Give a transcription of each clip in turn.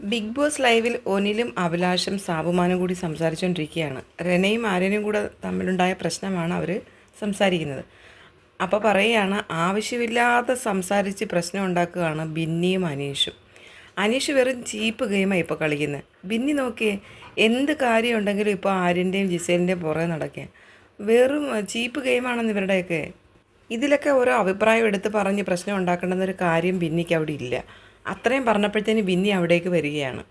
Big boss ലൈവിൽ ഒനിലും അഭിലാഷും സാബുമാനും കൂടി സംസാരിച്ചുകൊണ്ടിരിക്കുകയാണ് റെനയും ആര്യനും കൂടെ തമ്മിലുണ്ടായ പ്രശ്നമാണ് അവർ സംസാരിക്കുന്നത്. അപ്പോൾ പറയുകയാണ് ആവശ്യമില്ലാതെ സംസാരിച്ച് പ്രശ്നം ഉണ്ടാക്കുകയാണ് ബിന്നിയും അനീഷും. അനീഷ് വെറും ചീപ്പ് ഗെയിമാണ് ഇപ്പോൾ കളിക്കുന്നത് ബിന്നി നോക്കിയേ എന്ത് കാര്യമുണ്ടെങ്കിലും ഇപ്പോൾ ആര്യന്റെയും ജിസേലിന്റെയും പുറകെ നടക്കുക വെറും ചീപ്പ് ഗെയിമാണെന്ന് ഇവരുടെയൊക്കെ ഇതിലൊക്കെ ഓരോ അഭിപ്രായം എടുത്ത് പറഞ്ഞ് പ്രശ്നം ഉണ്ടാക്കേണ്ടെന്നൊരു കാര്യം ബിന്നിക്ക് അവിടെ ഇല്ല. അത്രയും പറഞ്ഞപ്പോഴത്തേന് ബിന്നി അവിടേക്ക് വരികയാണ്.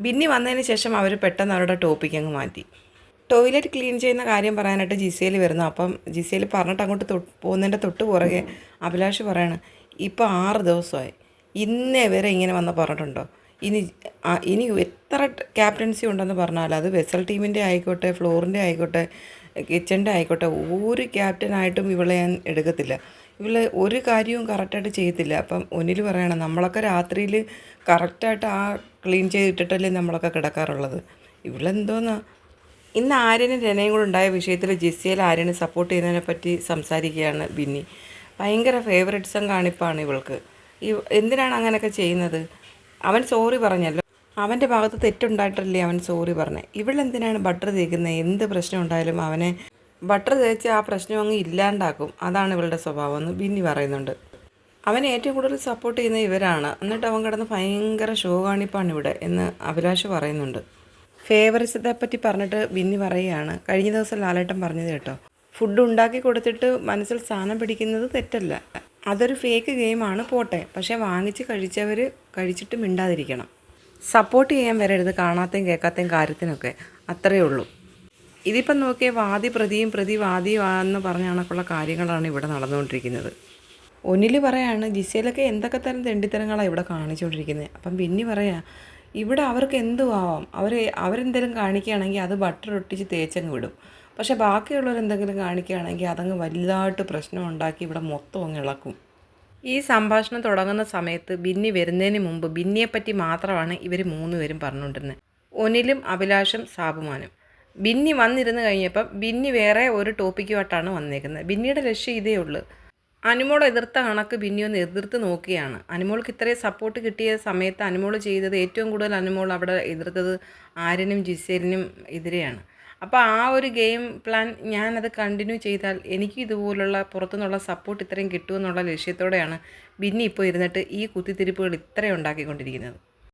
ബിന്നി വന്നതിന് ശേഷം അവർ പെട്ടെന്ന് അവരുടെ ടോപ്പിക് അങ്ങ് മാറ്റി. ടോയ്ലറ്റ് ക്ലീൻ ചെയ്യുന്ന കാര്യം പറയാനായിട്ട് ജിസേൽ വരുന്നു. അപ്പം ജിസേൽ പറഞ്ഞിട്ട് അങ്ങോട്ട് തൊട്ട് പോകുന്നതിന്റെ തൊട്ട് പുറകെ അഭിലാഷ് പറയാണ് ഇപ്പോൾ ആറ് ദിവസമായി. ഇന്നേ വരെ ഇങ്ങനെ വന്ന് പറഞ്ഞിട്ടുണ്ടോ? ഇനി ഇനി എത്ര ക്യാപ്റ്റൻസി ഉണ്ടെന്ന് പറഞ്ഞാൽ അത് വെസൽ ടീമിന്റെ ആയിക്കോട്ടെ ഫ്ലോറിന്റെ ആയിക്കോട്ടെ കിച്ചന്റെ ആയിക്കോട്ടെ ഒരു ക്യാപ്റ്റനായിട്ടും ഇവളെ ഞാൻ എടുക്കത്തില്ല. ഇവൾ ഒരു കാര്യവും കറക്റ്റായിട്ട് ചെയ്യത്തില്ല. അപ്പം ഒന്നിൽ പറയണം നമ്മളൊക്കെ രാത്രിയിൽ കറക്റ്റായിട്ട് ആ ക്ലീൻ ചെയ്തിട്ടിട്ടല്ലേ നമ്മളൊക്കെ കിടക്കാറുള്ളത്. ഇവളെന്തോന്നാ? ഇന്ന് ആര്യനും രനയും കൂടെ ഉണ്ടായ വിഷയത്തിൽ ജിസിയിൽ ആര്യനെ സപ്പോർട്ട് ചെയ്യുന്നതിനെ പറ്റി സംസാരിക്കുകയാണ് ബിന്നി. ഭയങ്കര ഫേവറേറ്റ്സം കാണിപ്പാണ് ഇവൾക്ക്. ഈ എന്തിനാണ് അങ്ങനെയൊക്കെ ചെയ്യുന്നത്? അവൻ സോറി പറഞ്ഞല്ലോ. അവന്റെ ഭാഗത്ത് തെറ്റുണ്ടായിട്ടല്ലേ അവൻ സോറി പറഞ്ഞത് ഇവളെന്തിനാണ് ബട്ടർ തേക്കുന്നത് എന്ത് പ്രശ്നം ഉണ്ടായാലും അവനെ ബട്ടർ തേച്ച് ആ പ്രശ്നം അങ്ങ് ഇല്ലാണ്ടാക്കും. അതാണ് ഇവളുടെ സ്വഭാവം എന്ന് ബിന്നി പറയുന്നുണ്ട്. അവൻ ഏറ്റവും കൂടുതൽ സപ്പോർട്ട് ചെയ്യുന്ന ഇവരാണ്. എന്നിട്ട് അവൻ കിടന്ന് ഭയങ്കര ഷോ കാണിപ്പാണ് ഇവിടെ എന്ന് അഭിലാഷ് പറയുന്നുണ്ട്. ഫേവറിസത്തെ പറ്റി പറഞ്ഞിട്ട് ബിന്നി പറയുകയാണ്. കഴിഞ്ഞ ദിവസം ലാലേട്ടൻ പറഞ്ഞത് കേട്ടോ. ഫുഡ് ഉണ്ടാക്കി കൊടുത്തിട്ട് മനസ്സിൽ സ്ഥാനം പിടിക്കുന്നത് തെറ്റല്ല. അതൊരു ഫേക്ക് ഗെയിമാണ് പോട്ടെ. പക്ഷേ വാങ്ങിച്ച് കഴിച്ചവർ കഴിച്ചിട്ട് മിണ്ടാതിരിക്കണം. സപ്പോർട്ട് ചെയ്യാൻ വരരുത് കാണാത്തയും കേൾക്കാത്തയും കാര്യത്തിനൊക്കെ. അത്രയേ ഉള്ളൂ. ഇതിപ്പം നോക്കിയ വാദി പ്രതിയും പ്രതി വാദിയും എന്ന് പറഞ്ഞ കണക്കുള്ള കാര്യങ്ങളാണ് ഇവിടെ നടന്നുകൊണ്ടിരിക്കുന്നത്. ഒന്നിൽ പറയാണ് ജിസയിലൊക്കെ എന്തൊക്കെ തരം തെണ്ടിത്തരങ്ങളാണ് ഇവിടെ കാണിച്ചുകൊണ്ടിരിക്കുന്നത് അപ്പം പിന്നെ പറയാ ഇവിടെ അവർക്ക് എന്തും ആവാം അവർ അവരെന്തെങ്കിലും കാണിക്കുകയാണെങ്കിൽ അത് ബട്ടർ ഒട്ടിച്ച് തേച്ചങ്ങ് വിടും. പക്ഷേ ബാക്കിയുള്ളവർ എന്തെങ്കിലും കാണിക്കുകയാണെങ്കിൽ അതങ്ങ് വലുതായിട്ട് പ്രശ്നം ഉണ്ടാക്കി ഇവിടെ മൊത്തം അങ്ങ് ഇളക്കും. ഈ സംഭാഷണം തുടങ്ങുന്ന സമയത്ത് ബിന്നി വരുന്നതിന് മുമ്പ് ബിന്നിയെപ്പറ്റി മാത്രമാണ് ഇവർ മൂന്നുപേരും പറഞ്ഞുകൊണ്ടിരുന്നത് ഒനിലും അഭിലാഷും സാബുമാനും. ബിന്നി വന്നിരുന്ന് കഴിഞ്ഞപ്പം ബിന്നി വേറെ ഒരു ടോപ്പിക്കുമായിട്ടാണ് വന്നേക്കുന്നത്. ബിന്നിയുടെ ലക്ഷ്യം ഇതേ ഉള്ളൂ. അനുമോൾ എതിർത്ത കണക്ക് ബിന്നി ഒന്ന് എതിർത്ത് നോക്കിയാണ് അനുമോൾക്ക് ഇത്രയും സപ്പോർട്ട് കിട്ടിയ സമയത്ത് അനുമോൾ ചെയ്തത് ഏറ്റവും കൂടുതൽ അനുമോൾ അവിടെ എതിർത്തത് ആര്യനും ജിസേലിനും എതിരെയാണ്. അപ്പോൾ ആ ഒരു ഗെയിം പ്ലാൻ ഞാനത് കണ്ടിന്യൂ ചെയ്താൽ എനിക്ക് ഇതുപോലുള്ള പുറത്തുനിന്നുള്ള സപ്പോർട്ട് ഇത്രയും കിട്ടുമെന്നുള്ള ലക്ഷ്യത്തോടെയാണ് ബിന്നി ഇപ്പോൾ ഇരുന്നിട്ട് ഈ കുത്തിത്തിരിപ്പുകൾ ഇത്രയും ഉണ്ടാക്കിക്കൊണ്ടിരിക്കുന്നത്.